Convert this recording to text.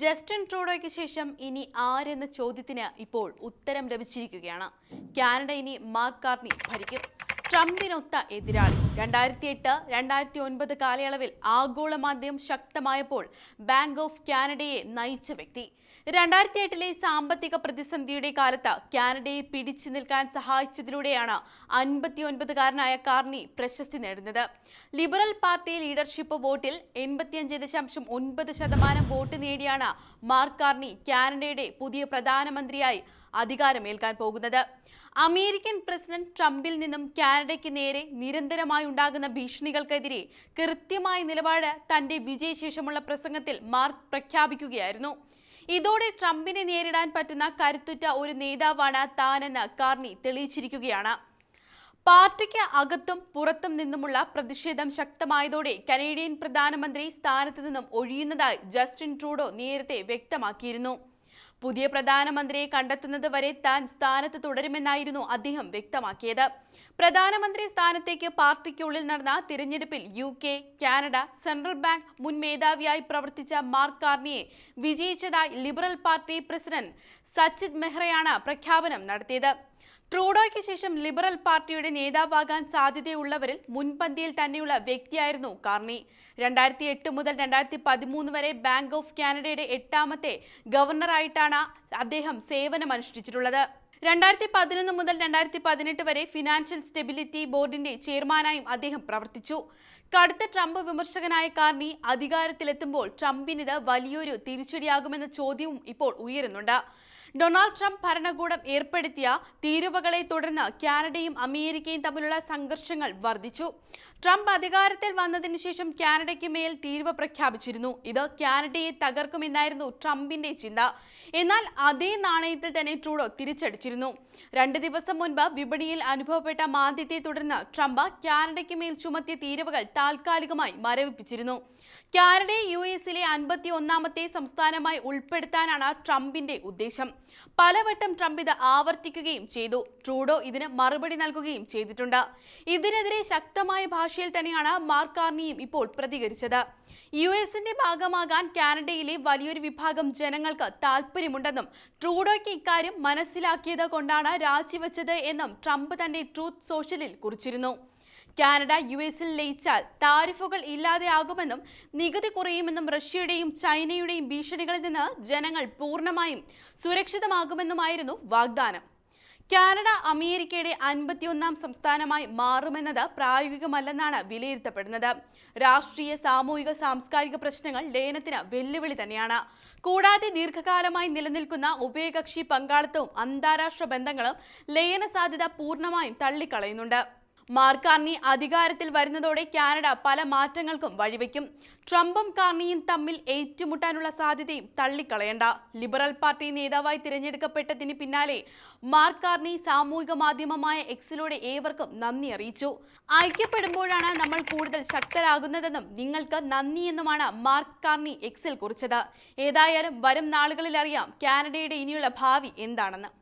Justin ട്രൂഡോയ്ക്ക് ശേഷം ഇനി ആരെന്ന ചോദ്യത്തിന് ഇപ്പോൾ ഉത്തരം ലഭിച്ചിരിക്കുകയാണ്. കാനഡ ഇനി മാർക്ക് കാർണി ഭരിക്കും. ട്രംപിനൊത്ത എതിരാളി. രണ്ടായിരത്തി എട്ട് രണ്ടായിരത്തി ഒൻപത് കാലയളവിൽ ആഗോള മാന്ദ്യം ശക്തമായപ്പോൾ ബാങ്ക് ഓഫ് കാനഡയെ നയിച്ച വ്യക്തി. രണ്ടായിരത്തി എട്ടിലെ സാമ്പത്തിക പ്രതിസന്ധിയുടെ കാലത്ത് കാനഡയെ പിടിച്ചു നിൽക്കാൻ സഹായിച്ചതിലൂടെയാണ് അൻപത്തിയൊൻപതുകാരനായ കാർണി പ്രശസ്തി നേടുന്നത്. ലിബറൽ പാർട്ടി ലീഡർഷിപ്പ് വോട്ടിൽ എൺപത്തിയഞ്ച് ദശാംശം ഒൻപത് ശതമാനം വോട്ട് നേടിയാണ് മാർക്ക് കാർണി കാനഡയുടെ പുതിയ പ്രധാനമന്ത്രിയായി അധികാരമേൽക്കാൻ പോകുന്നത്. അമേരിക്കൻ പ്രസിഡന്റ് ട്രംപിൽ നിന്നും കാനഡയ്ക്ക് നേരെ നിരന്തരമായി ഉണ്ടാകുന്ന ഭീഷണികൾക്കെതിരെ കൃത്യമായ നിലപാട് തന്റെ വിജയശേഷമുള്ള പ്രസംഗത്തിൽ മാർക്ക് പ്രഖ്യാപിക്കുകയായിരുന്നു. ഇതോടെ ട്രംപിനെ നേരിടാൻ പറ്റുന്ന കരുത്തുറ്റ ഒരു നേതാവാണ് താനെന്ന് കാർണി തെളിയിച്ചിരിക്കുകയാണ്. പാർട്ടിക്ക് അകത്തും പുറത്തും നിന്നുമുള്ള പ്രതിഷേധം ശക്തമായതോടെ കനേഡിയൻ പ്രധാനമന്ത്രി സ്ഥാനത്ത് നിന്നും ഒഴിയുന്നതായി ജസ്റ്റിൻ ട്രൂഡോ നേരത്തെ വ്യക്തമാക്കിയിരുന്നു. പുതിയ പ്രധാനമന്ത്രിയെ കണ്ടെത്തുന്നത് വരെ താൻ സ്ഥാനത്ത് തുടരുമെന്നായിരുന്നു അദ്ദേഹം വ്യക്തമാക്കിയത്. പ്രധാനമന്ത്രി സ്ഥാനത്തേക്ക് പാർട്ടിക്കുള്ളിൽ നടന്ന തിരഞ്ഞെടുപ്പിൽ U K Canada central bank മുൻ മേധാവിയായി പ്രവർത്തിച്ച മാർക്ക് കാർണിയെ വിജയിച്ചതായി ലിബറൽ പാർട്ടി പ്രസിഡന്റ് സച്ചിത് മെഹ്റയാണ് പ്രഖ്യാപനം നടത്തിയത്. ട്രൂഡോയ്ക്ക് ശേഷം ലിബറൽ പാർട്ടിയുടെ നേതാവാകാൻ സാധ്യതയുള്ളവരിൽ മുൻപന്തിയിൽ തന്നെയുള്ള വ്യക്തിയായിരുന്നു കാർണി. രണ്ടായിരത്തി എട്ട് മുതൽ രണ്ടായിരത്തി പതിമൂന്ന് വരെ ബാങ്ക് ഓഫ് കാനഡയുടെ എട്ടാമത്തെ ഗവർണറായിട്ടാണ് അദ്ദേഹം സേവനമനുഷ്ഠിച്ചിട്ടുള്ളത്. രണ്ടായിരത്തി പതിനൊന്ന് മുതൽ രണ്ടായിരത്തി പതിനെട്ട് വരെ ഫിനാൻഷ്യൽ സ്റ്റെബിലിറ്റി ബോർഡിന്റെ ചെയർമാനായും അദ്ദേഹം പ്രവർത്തിച്ചു. കടുത്ത ട്രംപ് വിമർശകനായ കാർണി അധികാരത്തിലെത്തുമ്പോൾ ട്രംപിനിത് വലിയൊരു തിരിച്ചടിയാകുമെന്ന ചോദ്യവും ഇപ്പോൾ ഉയരുന്നുണ്ട്. ഡൊണാൾഡ് ട്രംപ് ഭരണകൂടം ഏർപ്പെടുത്തിയ തീരുവകളെ തുടർന്ന് കാനഡയും അമേരിക്കയും തമ്മിലുള്ള സംഘർഷങ്ങൾ വർദ്ധിച്ചു. ട്രംപ് അധികാരത്തിൽ വന്നതിന് ശേഷം കാനഡയ്ക്ക് മേൽ തീരുവ പ്രഖ്യാപിച്ചിരുന്നു. ഇത് കാനഡയെ തകർക്കുമെന്നായിരുന്നു ട്രംപിന്റെ ചിന്ത. എന്നാൽ അതേ നാണയത്തിൽ തന്നെ ട്രൂഡോ തിരിച്ചടിച്ചിരുന്നു രണ്ട് ദിവസം മുൻപ് വിപണിയിൽ അനുഭവപ്പെട്ട മാന്ദ്യത്തെ തുടർന്ന് ട്രംപ് കാനഡയ്ക്ക് മേൽ ചുമത്തിയ തീരുവകൾ താൽക്കാലികമായി മരവിപ്പിച്ചിരുന്നു. കാനഡ യു എസിലെ അൻപത്തി ഒന്നാമത്തെ സംസ്ഥാനമായി ഉൾപ്പെടുത്താനാണ് ട്രംപിന്റെ ഉദ്ദേശം. പലവട്ടം ട്രംപ് ഇത് ആവർത്തിക്കുകയും ചെയ്തു. ട്രൂഡോ ഇതിന് മറുപടി നൽകുകയും ചെയ്തിട്ടുണ്ട്. ഇതിനെതിരെ ശക്തമായ ഭാഷയിൽ തന്നെയാണ് മാർക്ക് കാർണിയും ഇപ്പോൾ പ്രതികരിച്ചത്. യു എസിന്റെ ഭാഗമാകാൻ കാനഡയിലെ വലിയൊരു വിഭാഗം ജനങ്ങൾക്ക് താല്പര്യമുണ്ടെന്നും ട്രൂഡോയ്ക്ക് ഇക്കാര്യം മനസ്സിലാക്കിയത് കൊണ്ടാണ് രാജിവെച്ചത് എന്നും ട്രംപ് തന്റെ ട്രൂത്ത് സോഷ്യലിൽ കുറിച്ചിരുന്നു. കാനഡ യു എസിൽ ലയിച്ചാൽ താരിഫുകൾ ഇല്ലാതെയാകുമെന്നും നികുതി കുറയുമെന്നും റഷ്യയുടെയും ചൈനയുടെയും ഭീഷണികളിൽ നിന്ന് ജനങ്ങൾ പൂർണമായും സുരക്ഷിതമാകുമെന്നുമായിരുന്നു വാഗ്ദാനം. കാനഡ അമേരിക്കയുടെ അൻപത്തിയൊന്നാം സംസ്ഥാനമായി മാറുമെന്നത് പ്രായോഗികമല്ലെന്നാണ് വിലയിരുത്തപ്പെടുന്നത്. രാഷ്ട്രീയ സാമൂഹിക സാംസ്കാരിക പ്രശ്നങ്ങൾ ലയനത്തിന് വെല്ലുവിളി തന്നെയാണ്. കൂടാതെ ദീർഘകാലമായി നിലനിൽക്കുന്ന ഉഭയകക്ഷി പങ്കാളിത്തവും അന്താരാഷ്ട്ര ബന്ധങ്ങളും ലയന സാധ്യത പൂർണമായും തള്ളിക്കളയുന്നുണ്ട്. മാർക്ക് കാർണി അധികാരത്തിൽ വരുന്നതോടെ കാനഡ പല മാറ്റങ്ങൾക്കും വഴിവെക്കും. ട്രംപും കാർണിയും തമ്മിൽ ഏറ്റുമുട്ടാനുള്ള സാധ്യതയും തള്ളിക്കളയണ്ട. ലിബറൽ പാർട്ടി നേതാവായി തിരഞ്ഞെടുക്കപ്പെട്ടതിന് പിന്നാലെ മാർക്ക് കാർണി സാമൂഹിക മാധ്യമമായ എക്സിലൂടെ ഏവർക്കും നന്ദി അറിയിച്ചു. ഐക്യപ്പെടുമ്പോഴാണ് നമ്മൾ കൂടുതൽ ശക്തരാകുന്നതെന്നും നിങ്ങൾക്ക് നന്ദിയെന്നുമാണ് മാർക്ക് കാർണി എക്സിൽ കുറിച്ചത്. ഏതായാലും വരും നാളുകളിൽ അറിയാം കാനഡയുടെ ഇനിയുള്ള ഭാവി എന്താണെന്ന്.